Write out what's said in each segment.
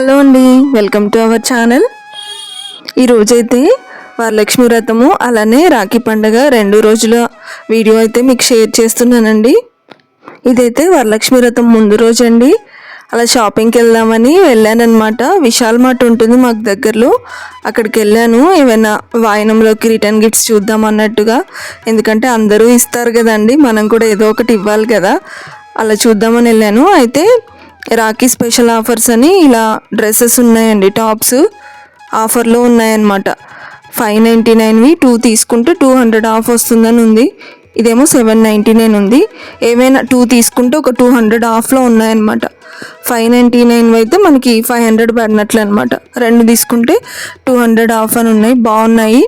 Hello అండి welcome to our channel. ఈరోజైతే వరలక్ష్మి వ్రతము అలానే రాఖీ పండగ రెండు రోజుల వీడియో అయితే మీకు షేర్ చేస్తున్నానండి. ఇదైతే వరలక్ష్మి వ్రతం ముందు రోజు అండి అలా షాపింగ్కి వెళ్దామని వెళ్ళానమాట విశాల్ మార్ట్ ఉంటుంది మాకు దగ్గరలో. అక్కడికి వెళ్ళాను. ఏమైనా వాయనంలోకి రిటర్న్ గిఫ్ట్స్ చూద్దాం అన్నట్టుగా. ఎందుకంటే అందరూ ఇస్తారు కదండి మనం కూడా ఏదో ఒకటి ఇవ్వాలి కదా. అలా చూద్దామని వెళ్ళాను. అయితే రాఖీ స్పెషల్ ఆఫర్స్ అని ఇలా డ్రెస్సెస్ ఉన్నాయండి టాప్స్ ఆఫర్లో ఉన్నాయన్నమాట. ఫైవ్ నైంటీ నైన్వి టూ తీసుకుంటే టూ హండ్రెడ్ ఆఫ్ వస్తుందని ఉంది. ఇదేమో సెవెన్ నైంటీ నైన్ ఉంది. ఏమైనా టూ తీసుకుంటే ఒక టూ హండ్రెడ్ ఆఫ్లో ఉన్నాయన్నమాట. ఫైవ్ నైంటీ నైన్ అయితే మనకి ఫైవ్ హండ్రెడ్ పడినట్లు అనమాట రెండు తీసుకుంటే టూ హండ్రెడ్ ఆఫ్ అని ఉన్నాయి. బాగున్నాయి.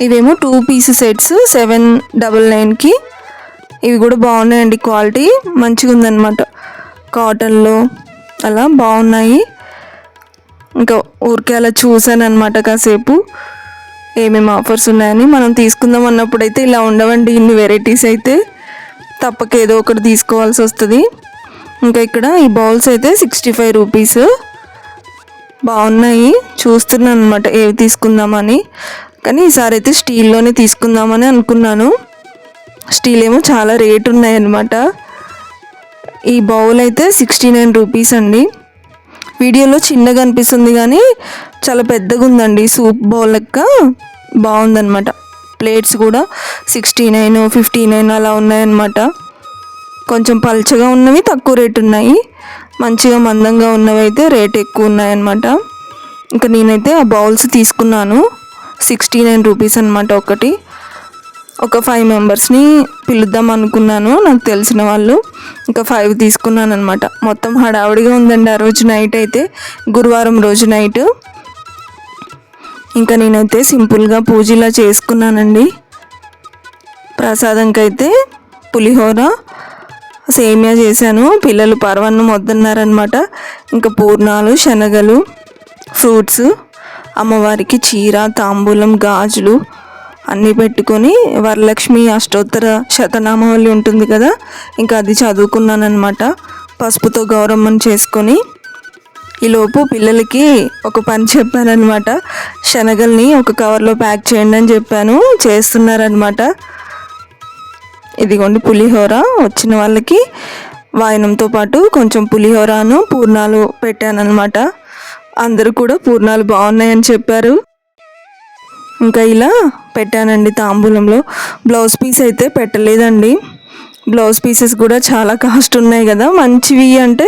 ఇవేమో two piece sets seven double నైన్కి. ఇవి కూడా బాగున్నాయండి క్వాలిటీ. మంచిగా ఉందన్నమాట కాటన్లో అలా బాగున్నాయి ఇంకా ఊరికే అలా చూసాను అనమాట కాసేపు. ఏమేమి ఆఫర్స్ ఉన్నాయని మనం తీసుకుందాం అన్నప్పుడు అయితే ఇలా ఉండవండి ఇన్ని వెరైటీస్ అయితే. తప్పక ఏదో ఒకటి తీసుకోవాల్సి వస్తుంది. ఇంకా ఇక్కడ ఈ బౌల్స్ అయితే సిక్స్టీ ఫైవ్ రూపీస్. బాగున్నాయి చూస్తున్నాను అనమాట ఏవి తీసుకుందామని. కానీ ఈసారి అయితే స్టీల్లోనే తీసుకుందామని అనుకున్నాను. స్టీల్ ఏమో చాలా రేట్ ఉన్నాయన్నమాట. ఈ బౌల్ అయితే సిక్స్టీ నైన్ రూపీస్ అండి. వీడియోలో చిన్నగా అనిపిస్తుంది కానీ చాలా పెద్దగా ఉందండి. సూప్ బౌల్ లెక్క బాగుందన్నమాట. ప్లేట్స్ కూడా సిక్స్టీ నైన్ ఫిఫ్టీ నైన్ అలా ఉన్నాయన్నమాట. కొంచెం పల్చగా ఉన్నవి తక్కువ రేట్ ఉన్నాయి. మంచిగా మందంగా ఉన్నవి అయితే రేట్ ఎక్కువ ఉన్నాయన్నమాట. ఇంకా నేనైతే ఆ బౌల్స్ తీసుకున్నాను. సిక్స్టీ నైన్ రూపీస్ అనమాట ఒకటి. ఒక ఫైవ్ మెంబర్స్ని పిలుద్దాం అనుకున్నాను. నాకు తెలిసిన వాళ్ళు ఇంకా ఫైవ్ తీసుకున్నాను అనమాట మొత్తం హడావుడిగా ఉందండి ఆ రోజు నైట్ అయితే. గురువారం రోజు నైట్ ఇంకా నేనైతే సింపుల్గా పూజలా చేసుకున్నానండి. ప్రసాదంకైతే అయితే పులిహోర సేమియా చేశాను. పిల్లలు పర్వన్నం వద్దన్నారనమాట ఇంకా పూర్ణాలు శనగలు ఫ్రూట్స్ అమ్మవారికి చీర తాంబూలం గాజులు అన్నీ పెట్టుకొని వరలక్ష్మి అష్టోత్తర శతనామావళి ఉంటుంది కదా ఇంకా అది చదువుకున్నాను అనమాట పసుపుతో గౌరమ్మని చేసుకొని ఈలోపు పిల్లలకి ఒక పని చెప్పానమాట శనగల్ని ఒక కవర్లో ప్యాక్ చేయండి అని చెప్పాను చేస్తున్నారనమాట ఇదిగోండి పులిహోర వచ్చిన వాళ్ళకి వాయనంతో పాటు కొంచెం పులిహోరను పూర్ణాలు పెట్టానన్నమాట. అందరూ కూడా పూర్ణాలు బాగున్నాయని చెప్పారు. ఇంకా ఇలా పెట్టానండి తాంబూలంలో. బ్లౌజ్ పీస్ అయితే పెట్టలేదండి. బ్లౌజ్ పీసెస్ కూడా చాలా కాస్ట్ ఉన్నాయి కదా. మంచివి అంటే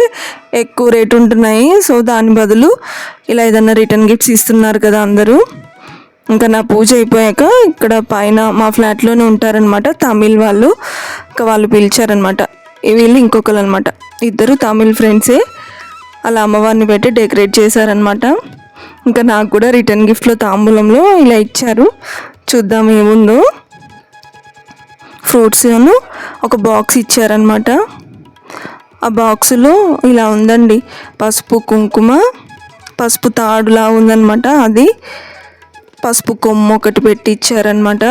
ఎక్కువ రేట్ ఉంటున్నాయి. సో దాని బదులు ఇలా ఏదన్నా రిటర్న్ గిఫ్ట్స్ ఇస్తున్నారు కదా అందరూ. ఇంకా నా పూజ అయిపోయాక ఇక్కడ పైన మా ఫ్లాట్లోనే ఉంటారనమాట తమిళ్ వాళ్ళు. ఇంకా వాళ్ళు పిలిచారనమాట వీళ్ళు ఇంకొకరు అనమాట ఇద్దరు తమిళ్ ఫ్రెండ్సే అలా అమ్మవారిని పెట్టి డెకరేట్ చేశారనమాట ఇంకా నాకు కూడా రిటర్న్ గిఫ్ట్లో తాంబూలంలో ఇలా ఇచ్చారు. చూద్దాం ఏముందో. ఫ్రూట్స్ ఒక బాక్స్ ఇచ్చారనమాట ఆ బాక్సులో ఇలా ఉందండి. పసుపు కుంకుమ పసుపు తాడులా ఉందన్నమాట అది. పసుపు కొమ్ము ఒకటి పెట్టి ఇచ్చారనమాట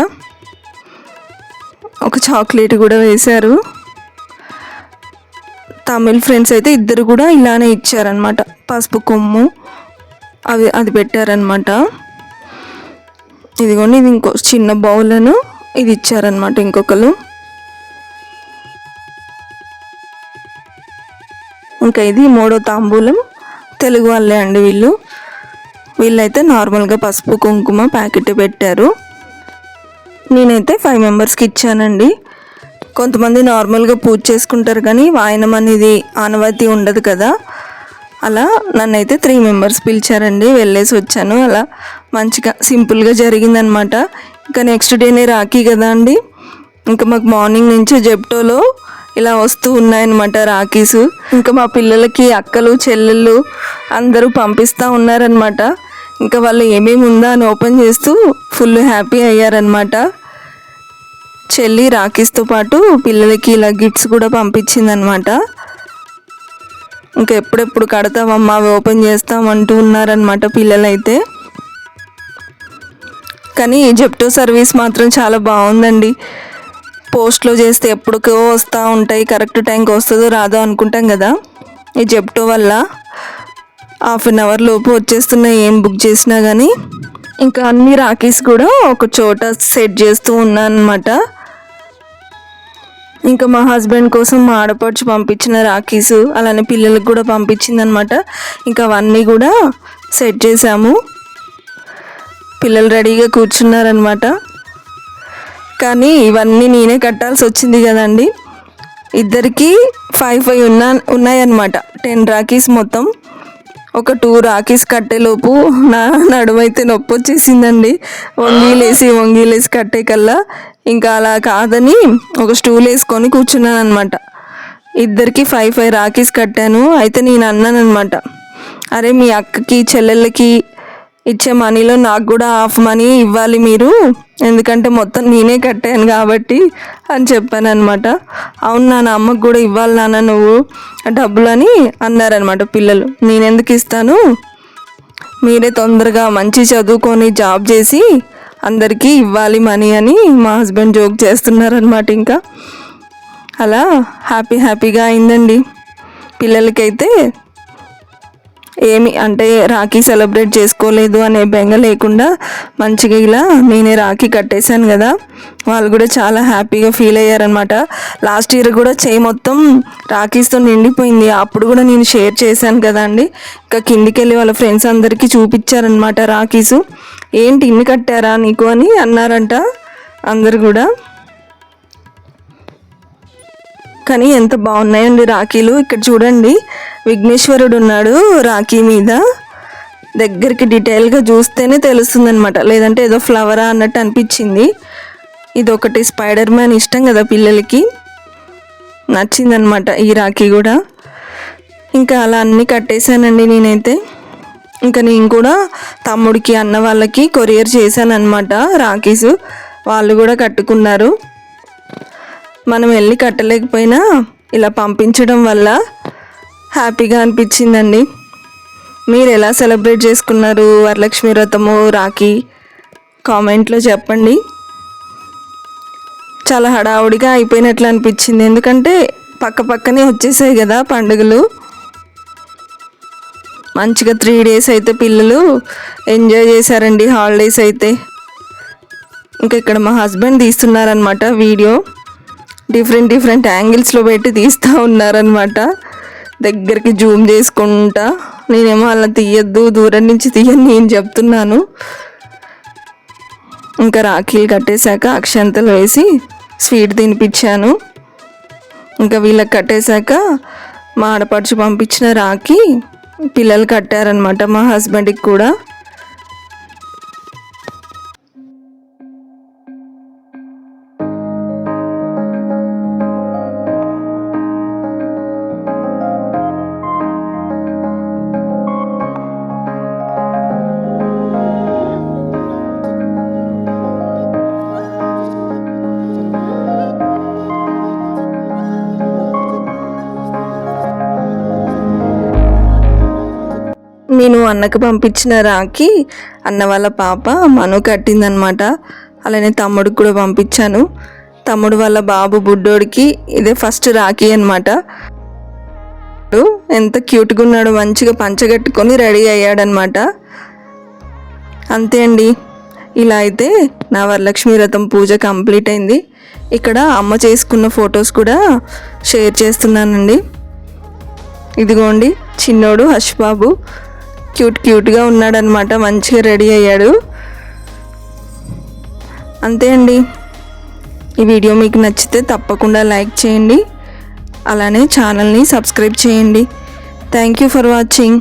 ఒక చాక్లెట్ కూడా వేశారు. తమిళ్ ఫ్రెండ్స్ అయితే ఇద్దరు కూడా ఇలానే ఇచ్చారనమాట పసుపు కొమ్ము అవి అది పెట్టారనమాట ఇదిగోండి ఇది ఇంకో చిన్న బౌలను ఇది ఇచ్చారనమాట ఇంకొకరు ఇంకా ఇది మూడో తాంబూలం. తెలుగు వాళ్ళే అండి వీళ్ళు. వీళ్ళైతే నార్మల్గా పసుపు కుంకుమ ప్యాకెట్ పెట్టారు. నేనైతే ఫైవ్ మెంబర్స్కి ఇచ్చానండి. కొంతమంది నార్మల్గా పూజ చేసుకుంటారు కానీ వాయనం అనేది ఆనవాయితీ ఉండదు కదా. అలా నన్నైతే త్రీ మెంబర్స్ పిలిచారండి వెళ్ళేసి వచ్చాను. అలా మంచిగా సింపుల్గా జరిగిందనమాట ఇంకా నెక్స్ట్ డేనే రాఖీ కదా అండి. ఇంకా మాకు మార్నింగ్ నుంచి జెప్టోలో ఇలా వస్తూ ఉన్నాయన్నమాట రాఖీస్. ఇంకా మా పిల్లలకి అక్కలు చెల్లెళ్ళు అందరూ పంపిస్తూ ఉన్నారనమాట ఇంకా వాళ్ళు ఏమేమి ఉందా అని ఓపెన్ చేస్తూ ఫుల్ హ్యాపీ అయ్యారనమాట చెల్లి రాఖీస్తో పాటు పిల్లలకి ఇలా గిఫ్ట్స్ కూడా పంపించిందనమాట ఇంకా ఎప్పుడెప్పుడు కడతామమ్మా అవి ఓపెన్ చేస్తాం అంటూ ఉన్నారనమాట పిల్లలైతే. కానీ జెప్టో సర్వీస్ మాత్రం చాలా బాగుందండి. పోస్ట్లో చేస్తే ఎప్పటికో వస్తూ ఉంటాయి కరెక్ట్ టైంకి వస్తుందో రాదో అనుకుంటాం కదా. ఈ జెప్టో వల్ల హాఫ్ అన్ అవర్ లోపు వచ్చేస్తున్నాయి ఏం బుక్ చేసినా కానీ ఇంకా అన్ని రాఖీస్ కూడా ఒక చోట సెట్ చేస్తూ ఉన్నాను అనమాట ఇంకా మా హస్బెండ్ కోసం మా ఆడపడుచు పంపించిన రాఖీస్ అలానే పిల్లలకు కూడా పంపించింది అనమాట ఇంకా అవన్నీ కూడా సెట్ చేసాము పిల్లలు రెడీగా కూర్చున్నారనమాట కానీ ఇవన్నీ నేనే కట్టాల్సి వచ్చింది కదండి. ఇద్దరికి ఫైవ్ ఫైవ్ ఉన్నా ఉన్నాయన్నమాట. టెన్ రాఖీస్ మొత్తం. ఒక టూ రాఖీస్ కట్టేలోపు నా నడుమైతే నొప్పి వచ్చేసిందండి. వంగిలేసి వంగిలేసి కట్టే కల్లా ఇంకా అలా కాదని ఒక స్టూల్ వేసుకొని కూర్చున్నాను అనమాట ఇద్దరికి ఫైవ్ ఫైవ్ రాఖీస్ కట్టాను. అయితే నేను అన్నాను అనమాట అరే మీ అక్కకి చెల్లెళ్ళకి ఇచ్చే మనీలో నాకు కూడా హాఫ్ మనీ ఇవ్వాలి మీరు. ఎందుకంటే మొత్తం నేనే కట్టాను కాబట్టి అని చెప్పాను అనమాట అవును నాన్న అమ్మకు కూడా ఇవ్వాలి నాన్న నువ్వు డబ్బులు అని అన్నారనమాట పిల్లలు. నేను ఎందుకు ఇస్తాను? మీరే తొందరగా మంచి చదువుకొని జాబ్ చేసి అందరికీ ఇవ్వాలి మనీ అని మా హస్బెండ్ జోక్ చేస్తున్నారనమాట ఇంకా. అలా హ్యాపీ హ్యాపీగా అయిందండి. పిల్లలకైతే ఏమి అంటే రాఖీ సెలబ్రేట్ చేసుకోలేదు అనే బెంగ లేకుండా మంచిగా ఇలా నేనే రాఖీ కట్టేశాను కదా. వాళ్ళు కూడా చాలా హ్యాపీగా ఫీల్ అయ్యారనమాట లాస్ట్ ఇయర్ కూడా చేయి మొత్తం రాఖీస్తో నిండిపోయింది. అప్పుడు కూడా నేను షేర్ చేశాను కదా అండి. ఇంకా కిందికి వెళ్ళి వాళ్ళ ఫ్రెండ్స్ అందరికీ చూపించారనమాట రాఖీస్. ఏంటి ఇన్ని కట్టారా నీకు అని అన్నారంట అందరు కూడా. కానీ ఎంత బాగున్నాయండి రాఖీలు. ఇక్కడ చూడండి. విఘ్నేశ్వరుడు ఉన్నాడు రాఖీ మీద. దగ్గరికి డీటెయిల్గా చూస్తేనే తెలుస్తుంది అనమాట లేదంటే ఏదో ఫ్లవరా అన్నట్టు అనిపించింది. ఇది ఒకటి స్పైడర్ మ్యాన్ ఇష్టం కదా పిల్లలకి. నచ్చిందనమాట ఈ రాఖీ కూడా. ఇంకా అలా అన్నీ కట్టేశానండి నేనైతే. ఇంకా నేను కూడా తమ్ముడికి అన్న వాళ్ళకి కొరియర్ చేశాను రాఖీస్. వాళ్ళు కూడా కట్టుకున్నారు. మనం వెళ్ళి కట్టలేకపోయినా ఇలా పంపించడం వల్ల హ్యాపీగా అనిపించిందండి. మీరు ఎలా సెలబ్రేట్ చేసుకున్నారు? వరలక్ష్మి వ్రతము రాఖీ? కామెంట్లో చెప్పండి. చాలా హడావుడిగా అయిపోయినట్లు అనిపించింది. ఎందుకంటే పక్క పక్కనే వచ్చేసాయి కదా పండుగలు. మంచిగా త్రీ డేస్ అయితే పిల్లలు ఎంజాయ్ చేశారండి హాలిడేస్ అయితే. ఇంకా ఇక్కడ మా హస్బెండ్ తీస్తున్నారనమాట వీడియో డిఫరెంట్ డిఫరెంట్ యాంగిల్స్లో పెట్టి తీస్తూ ఉన్నారనమాట దగ్గరికి జూమ్ చేసుకుంటా. నేనేమో అలా తీయద్దు దూరం నుంచి తీయని నేను చెప్తున్నాను. ఇంకా రాఖీలు కట్టేశాక అక్షంతలు వేసి స్వీట్ తినిపించాను. ఇంకా వీళ్ళకి కట్టేశాక మా ఆడపడుచు పంపించిన రాఖీ పిల్లలు కట్టారనమాట మా హస్బెండ్కి కూడా. నేను అన్నకు పంపించిన రాఖీ అన్న వాళ్ళ పాప మను కట్టిందనమాట అలానే తమ్ముడికి కూడా పంపించాను. తమ్ముడు వాళ్ళ బాబు బుడ్డోడికి ఇదే ఫస్ట్ రాఖీ అనమాట ఎంత క్యూట్గా ఉన్నాడు మంచిగా పంచగట్టుకొని రెడీ అయ్యాడనమాట అంతే అండి. ఇలా అయితే నా వరలక్ష్మి వ్రతం పూజ కంప్లీట్ అయింది. ఇక్కడ అమ్మ చేసుకున్న ఫొటోస్ కూడా షేర్ చేస్తున్నానండి. ఇదిగోండి చిన్నోడు హష్ బాబు క్యూట్ క్యూట్గా ఉన్నాడనమాట మంచిగా రెడీ అయ్యాడు. అంతే అండి. ఈ వీడియో మీకు నచ్చితే తప్పకుండా లైక్ చేయండి. అలానే ఛానల్ని సబ్స్క్రైబ్ చేయండి. Thank you for watching.